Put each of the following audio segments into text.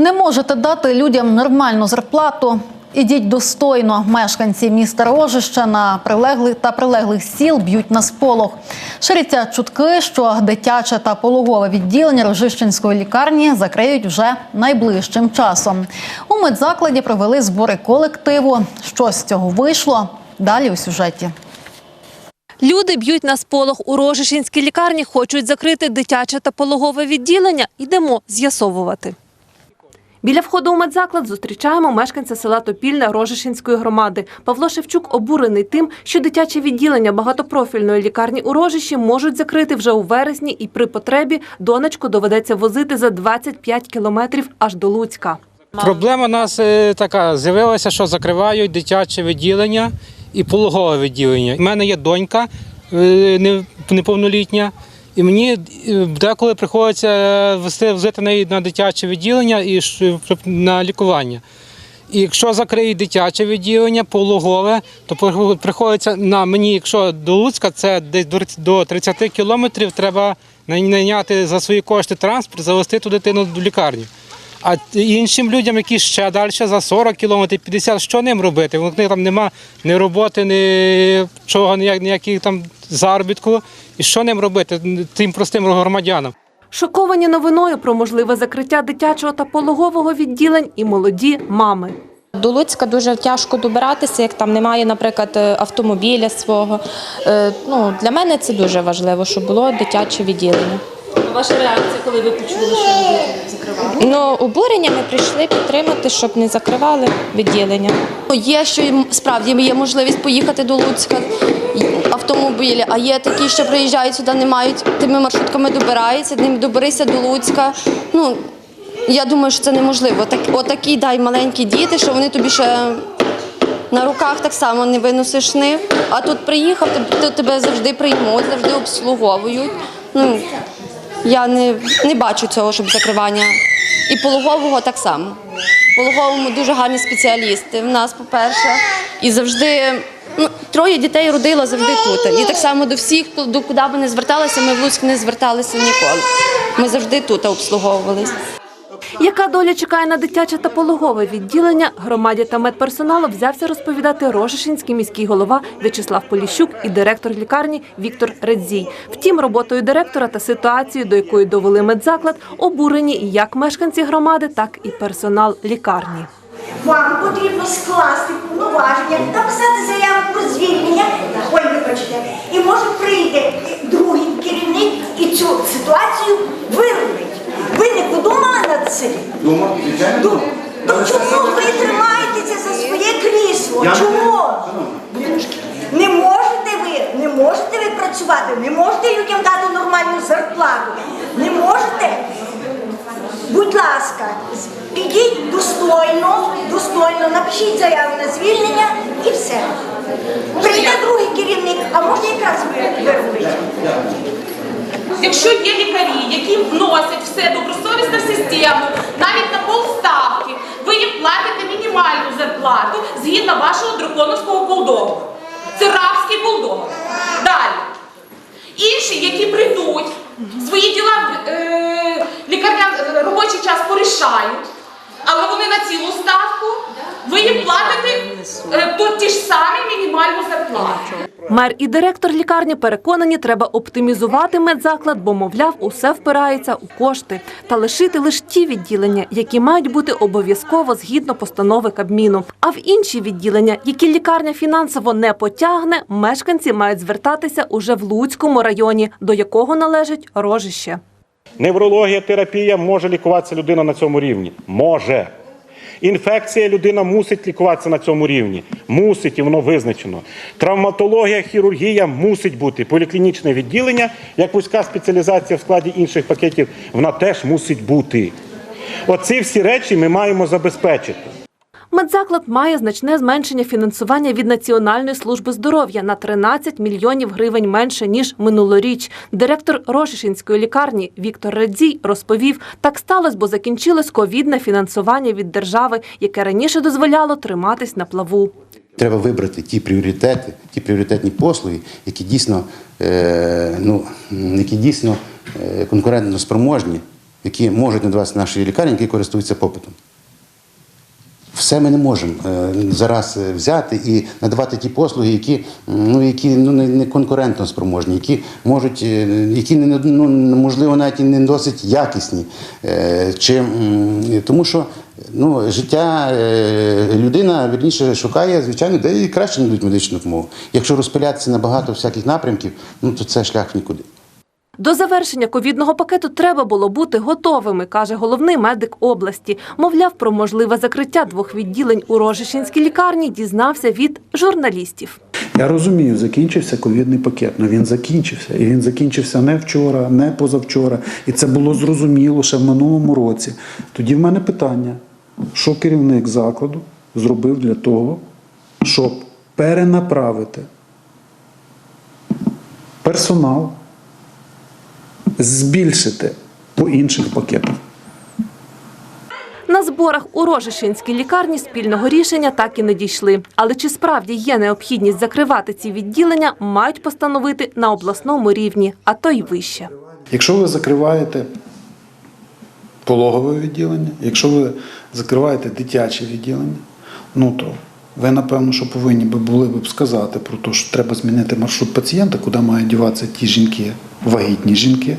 Не можете дати людям нормальну зарплату. Ідіть достойно. Мешканці міста Рожище на прилеглих та прилеглих сіл б'ють на сполох. Ширяться чутки, що дитяче та пологове відділення Рожищенської лікарні закриють вже найближчим часом. У медзакладі провели збори колективу. Що з цього вийшло? Далі у сюжеті. Люди б'ють на сполох. У Рожишинській лікарні хочуть закрити дитяче та пологове відділення. Йдемо з'ясовувати. Біля входу у медзаклад зустрічаємо мешканця села Топільне Рожишинської громади. Павло Шевчук обурений тим, що дитяче відділення багатопрофільної лікарні у Рожищі можуть закрити вже у вересні і при потребі донечку доведеться возити за 25 кілометрів аж до Луцька. Проблема у нас е, така: з'явилася, що закривають дитяче відділення і пологове відділення. У мене є донька е, неповнолітня, і мені е, деколи приходиться вести взяти неї на дитяче відділення і на лікування. І якщо закриють дитяче відділення, пологове, то приходиться на мені, якщо до Луцька, це десь до 30 кілометрів, треба найняти за свої кошти транспорт, завести ту дитину до лікарні. А іншим людям, які ще далі за 40 кілометрів, 50, що ним робити? У них там нема ні роботи, ні чого, ніяк, ніяких там заробітку. І що ним робити тим простим громадянам? Шоковані новиною про можливе закриття дитячого та пологового відділень і молоді мами. До Луцька дуже тяжко добиратися, як там немає, наприклад, е, автомобіля свого. Е, Ну, для мене це дуже важливо, щоб було дитяче відділення. Ваша реакція, коли ви почули, що закривали? Ну, обурення ми прийшли підтримати, щоб не закривали відділення. Є, що справді є можливість поїхати до Луцька автомобілі, а є такі, що приїжджають сюди, не мають тими маршрутками добираються, ним доберися до Луцька. Ну я думаю, що це неможливо. Так, отакі дай маленькі діти, що вони тобі ще на руках так само не виносиш них. А тут приїхав, то тебе завжди приймуть, завжди обслуговують. Ну я не, не бачу цього, щоб закривання. І пологового так само. Пологовому дуже гарні спеціалісти. В нас, по-перше, і завжди ну, троє дітей родила завжди тут. І так само до всіх, до куди би не зверталися, ми в Луцьк не зверталися ніколи. Ми завжди тут обслуговувалися. Яка доля чекає на дитяче та пологове відділення, громаді та медперсоналу взявся розповідати Рожишинський міський голова В'ячеслав Поліщук і директор лікарні Віктор Редзій. Втім, роботою директора та ситуацією, до якої довели медзаклад, обурені як мешканці громади, так і персонал лікарні. Вам потрібно скласти повноваження, написати заяву про звільнення, ой, вибачте, і може прийде другий керівник і цю ситуацію вирулить. Ви не подумали над цим? Думав, звичайно, Ду- думав. То чому ви тримаєтеся за своє крісло? Я- Чому? Не можете ви, не можете ви працювати, не можете людям дати нормальну зарплату, не можете. Будь ласка, з- підіть достойно, достойно, напишіть заяву на звільнення і все. Прийде другий керівник, а може якраз ви- вирулить. Якщо є лікарі, які вносять все добросовісно в систему, навіть на полставки, ви їм платите мінімальну зарплату згідно вашого драконовського булдогу. Це рабський булдог. Далі. Інші, які прийдуть, свої діла е, лікарня е, робочий час порішають, але вони на цілу ставку, ви їм платите е, ті ж самі мінімальну зарплату. Мер і директор лікарні переконані, треба оптимізувати медзаклад, бо, мовляв, усе впирається у кошти та лишити лише ті відділення, які мають бути обов'язково згідно постанови Кабміну. А в інші відділення, які лікарня фінансово не потягне, мешканці мають звертатися уже в Луцькому районі, до якого належить рожище. Неврологія, терапія може лікуватися людина на цьому рівні. Може. Інфекція людина мусить лікуватися на цьому рівні. Мусить, і воно визначено. Травматологія, хірургія мусить бути. Поліклінічне відділення, як вузька спеціалізація в складі інших пакетів, вона теж мусить бути. Оці всі речі ми маємо забезпечити. Медзаклад має значне зменшення фінансування від Національної служби здоров'я на 13 мільйонів гривень менше ніж минулоріч. Директор Рожишинської лікарні Віктор Радзій розповів, так сталося, бо закінчилось ковідне фінансування від держави, яке раніше дозволяло триматись на плаву. Треба вибрати ті пріоритети, ті пріоритетні послуги, які дійсно, е, ну, які дійсно е, конкурентно спроможні які можуть надаватися наші лікарні, які користуються попитом. Все ми не можемо е, зараз е, взяти і надавати ті послуги, які, ну, які ну, не, конкурентно спроможні, які можуть, е, які не, ну, можливо навіть і не досить якісні. Чи, тому що ну, життя людина вірніше шукає, звичайно, де їй краще нададуть медичну допомогу. Якщо розпилятися на багато всяких напрямків, ну то це шлях нікуди. До завершення ковідного пакету треба було бути готовими, каже головний медик області. Мовляв, про можливе закриття двох відділень у Рожищенській лікарні дізнався від журналістів. Я розумію, закінчився ковідний пакет. але він закінчився. І він закінчився не вчора, не позавчора. І це було зрозуміло ще в минулому році. Тоді в мене питання: що керівник закладу зробив для того, щоб перенаправити персонал, збільшити по інших пакетах. На зборах у Рожищенській лікарні спільного рішення так і не дійшли. Але чи справді є необхідність закривати ці відділення, мають постановити на обласному рівні, а то й вище. Якщо ви закриваєте пологове відділення, якщо ви закриваєте дитяче відділення, ну то ви, напевно, що повинні би були б сказати про те, що треба змінити маршрут пацієнта, куди мають діватися ті жінки, вагітні жінки,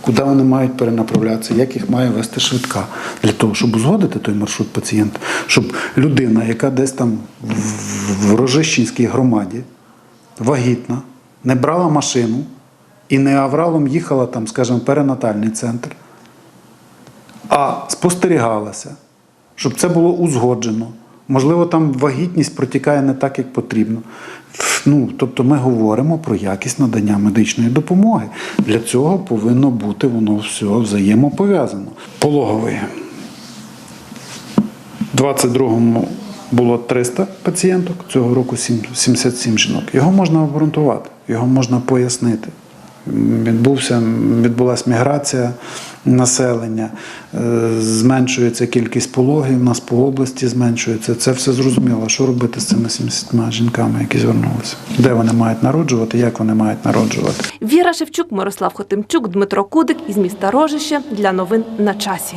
куди вони мають перенаправлятися, як їх має вести швидка, для того, щоб узгодити той маршрут пацієнта, щоб людина, яка десь там в- Рожищенській громаді, вагітна, не брала машину і не авралом їхала там, скажімо, перинатальний центр, а спостерігалася, щоб це було узгоджено. Можливо, там вагітність протікає не так, як потрібно. Ну, тобто ми говоримо про якість надання медичної допомоги. Для цього повинно бути воно все взаємопов'язано. Пологовий. У 22-му було 300 пацієнток, цього року 77 жінок. Його можна обґрунтувати, його можна пояснити. Відбувся, відбулася міграція населення, е, зменшується кількість пологів, у нас по області зменшується. Це все зрозуміло. Що робити з цими 70 жінками, які звернулися? Де вони мають народжувати, як вони мають народжувати? Віра Шевчук, Мирослав Хотимчук, Дмитро Кудик із міста Рожище для новин на часі.